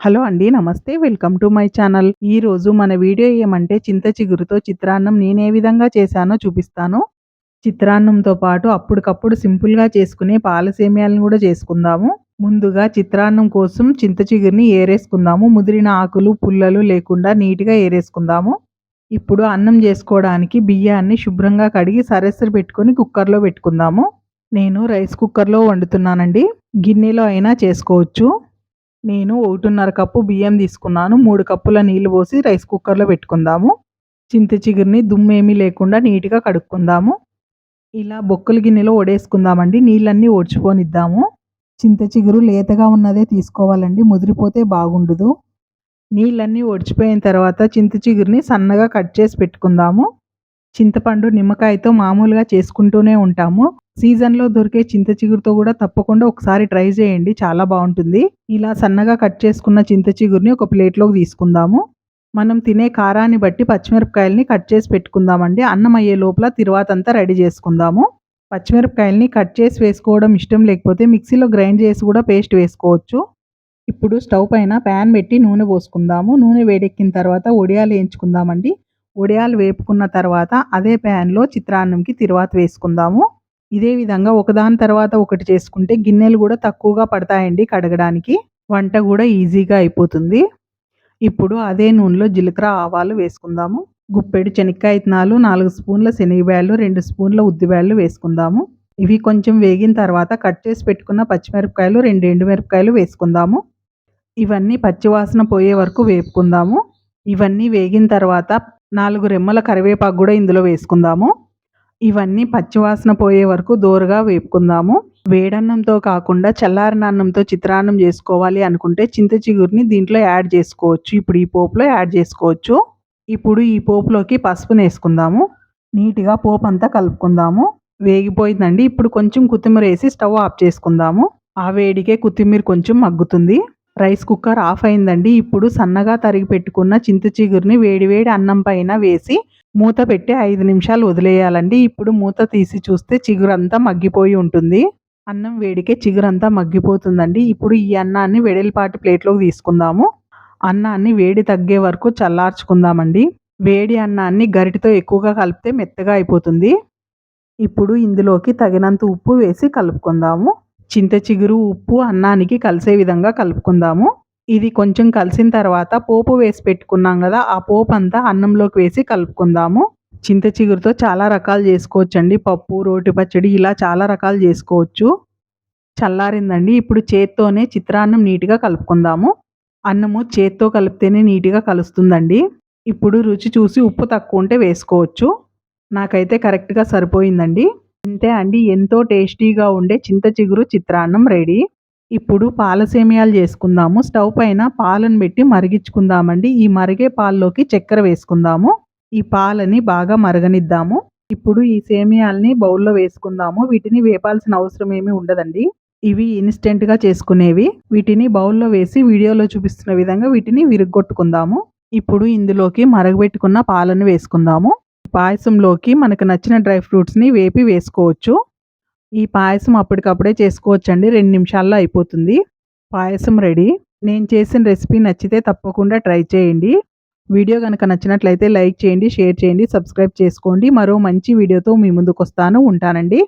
Hello అండి నమస్తే. Welcome to my channel. ఈ రోజు మన వీడియో ఏమంటే చింత చిగురుతో చిత్రాన్నం నేను ఏ విధంగా చేశానో చూపిస్తాను. చిత్రాన్నంతో పాటు అప్పటికప్పుడు సింపుల్గా చేసుకునే పాలసేమ్యాలను కూడా చేసుకుందాము. ముందుగా చిత్రాన్నం కోసం చింత చిగురిని ఏరేసుకుందాము. ముదిరిన ఆకులు పుల్లలు లేకుండా నీట్గా ఏరేసుకుందాము. ఇప్పుడు అన్నం చేసుకోవడానికి బియ్యాన్ని శుభ్రంగా కడిగి సరెసరి పెట్టుకొని కుక్కర్లో పెట్టుకుందాము. నేను రైస్ కుక్కర్లో వండుతున్నానండి. గిన్నెలో అయినా చేసుకోవచ్చు. నేను ఒకటిన్నర కప్పు బియ్యం తీసుకున్నాను. మూడు కప్పుల నీళ్ళు పోసి రైస్ కుక్కర్లో పెట్టుకుందాము. చింత చిగురిని దుమ్మేమీ లేకుండా నీట్గా కడుక్కుందాము. ఇలా బొక్కల గిన్నెలో ఒడేసుకుందామండి. నీళ్ళన్నీ ఓడ్చుకొనిద్దాము. చింత చిగురు లేతగా ఉన్నదే తీసుకోవాలండి. ముదిరిపోతే బాగుండదు. నీళ్ళన్నీ ఒడిచిపోయిన తర్వాత చింత చిగురిని సన్నగా కట్ చేసి పెట్టుకుందాము. చింతపండు నిమ్మకాయతో మామూలుగా చేసుకుంటూనే ఉంటాము. సీజన్లో దొరికే చింత చిగురుతో కూడా తప్పకుండా ఒకసారి ట్రై చేయండి. చాలా బాగుంటుంది. ఇలా సన్నగా కట్ చేసుకున్న చింత చిగురిని ఒక ప్లేట్లోకి తీసుకుందాము. మనం తినే కారాన్ని బట్టి పచ్చిమిరపకాయలని కట్ చేసి పెట్టుకుందామండి. అన్నం అయ్యే లోపల తిరువాతంతా రెడీ చేసుకుందాము. పచ్చిమిరపకాయలని కట్ చేసి వేసుకోవడం ఇష్టం లేకపోతే మిక్సీలో గ్రైండ్ చేసి కూడా పేస్ట్ వేసుకోవచ్చు. ఇప్పుడు స్టవ్ పైన ప్యాన్ పెట్టి నూనె పోసుకుందాము. నూనె వేడెక్కిన తర్వాత ఒడియాలు వేయించుకుందామండి. ఒడియాలు వేపుకున్న తర్వాత అదే ప్యాన్లో చిత్రాన్నంకి తిరువాత వేసుకుందాము. ఇదే విధంగా ఒకదాని తర్వాత ఒకటి చేసుకుంటే గిన్నెలు కూడా తక్కువగా పడతాయండి కడగడానికి. వంట కూడా ఈజీగా అయిపోతుంది. ఇప్పుడు అదే నూనెలో జీలకర్ర ఆవాలు వేసుకుందాము. గుప్పెడు శనక్కాయ ఇత్తనాలు నాలుగు స్పూన్ల శనగబ్యాళ్ళు రెండు స్పూన్ల ఉద్దిబ్యాళ్ళు వేసుకుందాము. ఇవి కొంచెం వేగిన తర్వాత కట్ చేసి పెట్టుకున్న పచ్చిమిరపకాయలు రెండు ఎండుమిరపకాయలు వేసుకుందాము. ఇవన్నీ పచ్చివాసన పోయే వరకు వేపుకుందాము. ఇవన్నీ వేగిన తర్వాత నాలుగు రెమ్మల కరివేపాకు కూడా ఇందులో వేసుకుందాము. ఇవన్నీ పచ్చివాసన పోయే వరకు దోరగా వేపుకుందాము. వేడన్నంతో కాకుండా చల్లారిన అన్నంతో చిత్రాన్నం చేసుకోవాలి అనుకుంటే చింత చిగురిని దీంట్లో యాడ్ చేసుకోవచ్చు. ఇప్పుడు ఈ పోపులో యాడ్ చేసుకోవచ్చు. ఇప్పుడు ఈ పోపులోకి పసుపుని వేసుకుందాము. నీట్గా పోపు అంతా కలుపుకుందాము. వేగిపోయిందండి. ఇప్పుడు కొంచెం కొత్తిమీర వేసి స్టవ్ ఆఫ్ చేసుకుందాము. ఆ వేడికే కొత్తిమీర కొంచెం మగ్గుతుంది. రైస్ కుక్కర్ ఆఫ్ అయిందండి. ఇప్పుడు సన్నగా తరిగి పెట్టుకున్న చింత చిగురిని వేడివేడి అన్నం పైన వేసి మూత పెట్టి ఐదు నిమిషాలు వదిలేయాలండి. ఇప్పుడు మూత తీసి చూస్తే చిగురంతా మగ్గిపోయి ఉంటుంది. అన్నం వేడికే చిగురంతా మగ్గిపోతుందండి. ఇప్పుడు ఈ అన్నాన్ని వెడల్పాటి ప్లేట్లోకి తీసుకుందాము. అన్నాన్ని వేడి తగ్గే వరకు చల్లార్చుకుందామండి. వేడి అన్నాన్ని గరిటితో ఎక్కువగా కలిపితే మెత్తగా అయిపోతుంది. ఇప్పుడు ఇందులోకి తగినంత ఉప్పు వేసి కలుపుకుందాము. చింత చిగురు ఉప్పు అన్నానికి కలిసే విధంగా కలుపుకుందాము. ఇది కొంచెం కలిసిన తర్వాత పోపు వేసి పెట్టుకున్నాం కదా ఆ పోపు అంతా అన్నంలోకి వేసి కలుపుకుందాము. చింత చిగురుతో చాలా రకాలు చేసుకోవచ్చండి. పప్పు రోటి పచ్చడి ఇలా చాలా రకాలు చేసుకోవచ్చు. చల్లారిందండి. ఇప్పుడు చేత్తోనే చిత్రాన్నం నీట్గా కలుపుకుందాము. అన్నము చేత్తో కలిపితేనే నీట్గా కలుస్తుందండి. ఇప్పుడు రుచి చూసి ఉప్పు తక్కువ ఉంటే వేసుకోవచ్చు. నాకైతే కరెక్ట్గా సరిపోయిందండి. అంతే అండి. ఎంతో టేస్టీగా ఉండే చింత చిగురు చిత్రాన్నం రెడీ. ఇప్పుడు పాల సేమియాలు చేసుకుందాము. స్టవ్ పైన పాలను పెట్టి మరిగించుకుందామండి. ఈ మరిగే పాల్లోకి చక్కెర వేసుకుందాము. ఈ పాలని బాగా మరగనిద్దాము. ఇప్పుడు ఈ సేమియాలని బౌల్లో వేసుకుందాము. వీటిని వేపాల్సిన అవసరం ఏమీ ఉండదండి. ఇవి ఇన్స్టెంట్గా చేసుకునేవి. వీటిని బౌల్లో వేసి వీడియోలో చూపిస్తున్న విధంగా వీటిని విరుగొట్టుకుందాము ఇప్పుడు ఇందులోకి మరగబెట్టుకున్న పాలను వేసుకుందాము. పాయసంలోకి మనకు నచ్చిన డ్రై ఫ్రూట్స్ని వేపి వేసుకోవచ్చు. ఈ పాయసం అప్పటికప్పుడే చేసుకోవచ్చండి. రెండు నిమిషాల్లో అయిపోతుంది. పాయసం రెడీ. నేను చేసిన రెసిపీ నచ్చితే తప్పకుండా ట్రై చేయండి. వీడియో కనుక నచ్చినట్లయితే లైక్ చేయండి షేర్ చేయండి సబ్స్క్రైబ్ చేసుకోండి. మరో మంచి వీడియోతో మీ ముందుకు వస్తాను ఉంటానండి.